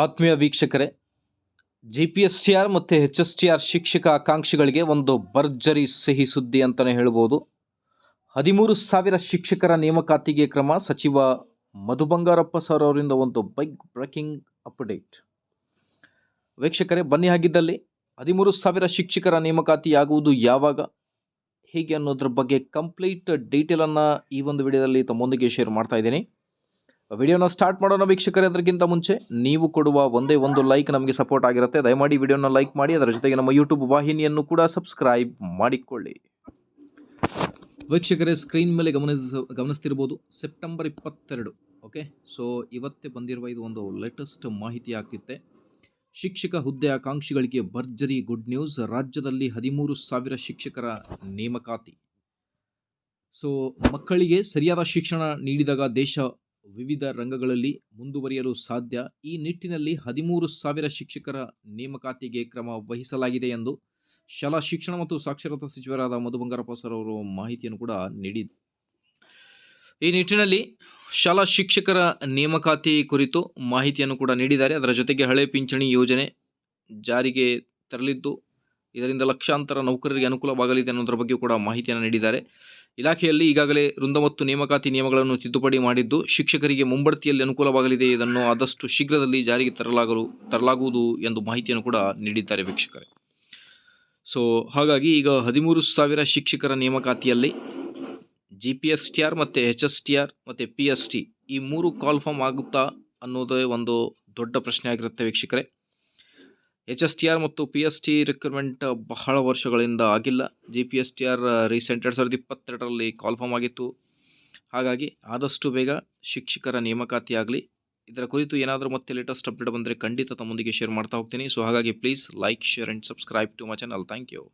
ಆತ್ಮೀಯ ವೀಕ್ಷಕರೇ G P S T R ಮತ್ತು ಎಚ್ ಎಸ್ ಟಿ ಆರ್ ಶಿಕ್ಷಕ ಆಕಾಂಕ್ಷಿಗಳಿಗೆ ಒಂದು ಭರ್ಜರಿ ಸಿಹಿ ಸುದ್ದಿ ಅಂತಲೇ ಹೇಳ್ಬೋದು. ಹದಿಮೂರು ಸಾವಿರ ಶಿಕ್ಷಕರ ನೇಮಕಾತಿಗೆ ಕ್ರಮ, ಸಚಿವ ಮಧು ಬಂಗಾರಪ್ಪ ಸರ್ ಅವರಿಂದ ಒಂದು ಬೈಕ್ ಬ್ರೇಕಿಂಗ್ ಅಪ್ಡೇಟ್ ವೀಕ್ಷಕರೇ, ಬನ್ನಿ ಹಾಗಿದ್ದಲ್ಲಿ ಹದಿಮೂರು ಸಾವಿರ ಶಿಕ್ಷಕರ ನೇಮಕಾತಿಯಾಗುವುದು ಯಾವಾಗ, ಹೀಗೆ ಅನ್ನೋದ್ರ ಬಗ್ಗೆ ಕಂಪ್ಲೀಟ್ ಡೀಟೇಲನ್ನು ಈ ಒಂದು ವಿಡಿಯೋದಲ್ಲಿ ತಮ್ಮೊಂದಿಗೆ ಶೇರ್ ಮಾಡ್ತಾ ಇದ್ದೀನಿ. ವಿಡಿಯೋನ ಸ್ಟಾರ್ಟ್ ಮಾಡೋಣ ವೀಕ್ಷಕರೇ ಅದಕ್ಕಿಂತ ಮುಂಚೆ ನೀವು ಕೊಡುವ ಒಂದೇ ಒಂದು ಲೈಕ್ ನಮಗೆ ಸಪೋರ್ಟ್ ಆಗಿರುತ್ತೆ. ದಯಮಾಡಿ ವಿಡಿಯೋನ ಲೈಕ್ ಮಾಡಿ, ಅದರ ಜೊತೆಗೆ ನಮ್ಮ ಯೂಟ್ಯೂಬ್ ವಾಹಿನಿಯನ್ನು ಕೂಡ ಸಬ್ಸ್ಕ್ರೈಬ್ ಮಾಡಿಕೊಳ್ಳಿ. ವೀಕ್ಷಕರೇ ಸ್ಕ್ರೀನ್ ಮೇಲೆ ಗಮನಿಸ, ಗಮನಿಸ್ತಿರ್ಬೋದು ಸೆಪ್ಟೆಂಬರ್ ಇಪ್ಪತ್ತೆರಡು ಓಕೆ ಸೊ ಇವತ್ತೇ ಬಂದಿರುವ ಇದು ಒಂದು ಲೇಟೆಸ್ಟ್ ಮಾಹಿತಿ ಆಗ್ತಿತ್ತೆ ಶಿಕ್ಷಕ ಹುದ್ದೆ ಆಕಾಂಕ್ಷಿಗಳಿಗೆ ಭರ್ಜರಿ ಗುಡ್ ನ್ಯೂಸ್ ರಾಜ್ಯದಲ್ಲಿ ಹದಿಮೂರು ಸಾವಿರ ಶಿಕ್ಷಕರ ನೇಮಕಾತಿ. ಸೊ ಮಕ್ಕಳಿಗೆ ಸರಿಯಾದ ಶಿಕ್ಷಣ ನೀಡಿದಾಗ ದೇಶ ವಿವಿಧ ರಂಗಗಳಲ್ಲಿ ಮುಂದುವರಿಯಲು ಸಾಧ್ಯ. ಈ ನಿಟ್ಟಿನಲ್ಲಿ ಹದಿಮೂರು ಸಾವಿರ ಶಿಕ್ಷಕರ ನೇಮಕಾತಿಗೆ ಕ್ರಮ ವಹಿಸಲಾಗಿದೆ ಎಂದು ಶಾಲಾ ಶಿಕ್ಷಣ ಮತ್ತು ಸಾಕ್ಷರತಾ ಸಚಿವರಾದ ಮಧು ಬಂಗಾರಪ್ಪ ಸರ್ ಅವರು ಮಾಹಿತಿಯನ್ನು ಕೂಡ ನೀಡಿ ಈ ನಿಟ್ಟಿನಲ್ಲಿ ಶಾಲಾ ಶಿಕ್ಷಕರ ನೇಮಕಾತಿ ಕುರಿತು ಮಾಹಿತಿಯನ್ನು ಕೂಡ ನೀಡಿದ್ದಾರೆ. ಅದರ ಜೊತೆಗೆ ಹಳೆ ಪಿಂಚಣಿ ಯೋಜನೆ ಜಾರಿಗೆ ತರಲಿದ್ದು ಇದರಿಂದ ಲಕ್ಷಾಂತರ ನೌಕರರಿಗೆ ಅನುಕೂಲವಾಗಲಿದೆ ಅನ್ನೋದರ ಬಗ್ಗೆ ಕೂಡ ಮಾಹಿತಿಯನ್ನು ನೀಡಿದ್ದಾರೆ. ಇಲಾಖೆಯಲ್ಲಿ ಈಗಾಗಲೇ ವೃಂದ ಮತ್ತು ನೇಮಕಾತಿ ನಿಯಮಗಳನ್ನು ತಿದ್ದುಪಡಿ ಮಾಡಿದ್ದು, ಶಿಕ್ಷಕರಿಗೆ ಮುಂಬಡ್ತಿಯಲ್ಲಿ ಅನುಕೂಲವಾಗಲಿದೆ ಇದನ್ನು ಆದಷ್ಟು ಶೀಘ್ರದಲ್ಲಿ ಜಾರಿಗೆ ತರಲಾಗಲು, ತರಲಾಗುವುದು ಎಂದು ಮಾಹಿತಿಯನ್ನು ಕೂಡ ನೀಡಿದ್ದಾರೆ ವೀಕ್ಷಕರೇ. ಸೊ ಹಾಗಾಗಿ ಈಗ ಹದಿಮೂರು ಸಾವಿರ ಶಿಕ್ಷಕರ ನೇಮಕಾತಿಯಲ್ಲಿ G P S T R ಮತ್ತು ಎಚ್ ಎಸ್ ಟಿ ಆರ್ ಮತ್ತು ಪಿ ಎಸ್ ಟಿ ಈ ಮೂರು ಕಾಲ್ಫಾರ್ಮ್ ಆಗುತ್ತಾ ಅನ್ನೋದೇ ಒಂದು ದೊಡ್ಡ ಪ್ರಶ್ನೆ ಆಗಿರುತ್ತೆ ವೀಕ್ಷಕರೇ. ಎಚ್ ಎಸ್ ಟಿ ಆರ್ ಮತ್ತು ಪಿ ಎಸ್ ಟಿ ರಿಕ್ರೂಟ್ಮೆಂಟ್ ಬಹಳ ವರ್ಷಗಳಿಂದ ಆಗಿಲ್ಲ. G P S T R recent ಎರಡು ಸಾವಿರದ ಇಪ್ಪತ್ತೆರಡರಲ್ಲಿ ಕಾಲ್ಫಾರ್ಮ್ ಆಗಿತ್ತು. ಹಾಗಾಗಿ ಆದಷ್ಟು ಬೇಗ ಶಿಕ್ಷಕರ ನೇಮಕಾತಿ ಆಗಲಿ. ಇದರ ಕುರಿತು ಏನಾದರೂ ಮತ್ತೆ ಲೇಟೆಸ್ಟ್ ಅಪ್ಡೇಟ್ ಬಂದರೆ ಖಂಡಿತ ತಮ್ಮೊಂದಿಗೆ ಶೇರ್ ಮಾಡ್ತಾ ಹೋಗ್ತೀನಿ. ಸೊ ಹಾಗಾಗಿ please like share and subscribe to my channel thank you